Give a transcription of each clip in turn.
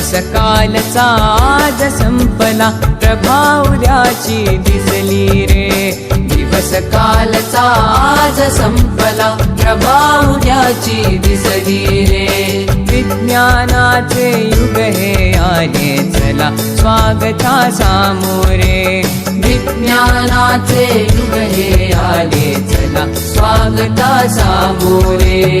दिवस कालचा आज संपला प्रभावऱ्याची दिसली रे. दिवस कालचा आज संपला प्रभावऱ्याची दिसली रे. विज्ञानाचे युग हे आले चला स्वागता सामोरे विज्ञानाचे युग हे आले चला स्वागता सामोरे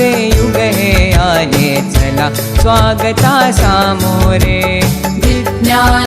ु गे आने चला। स्वागता सामोरे।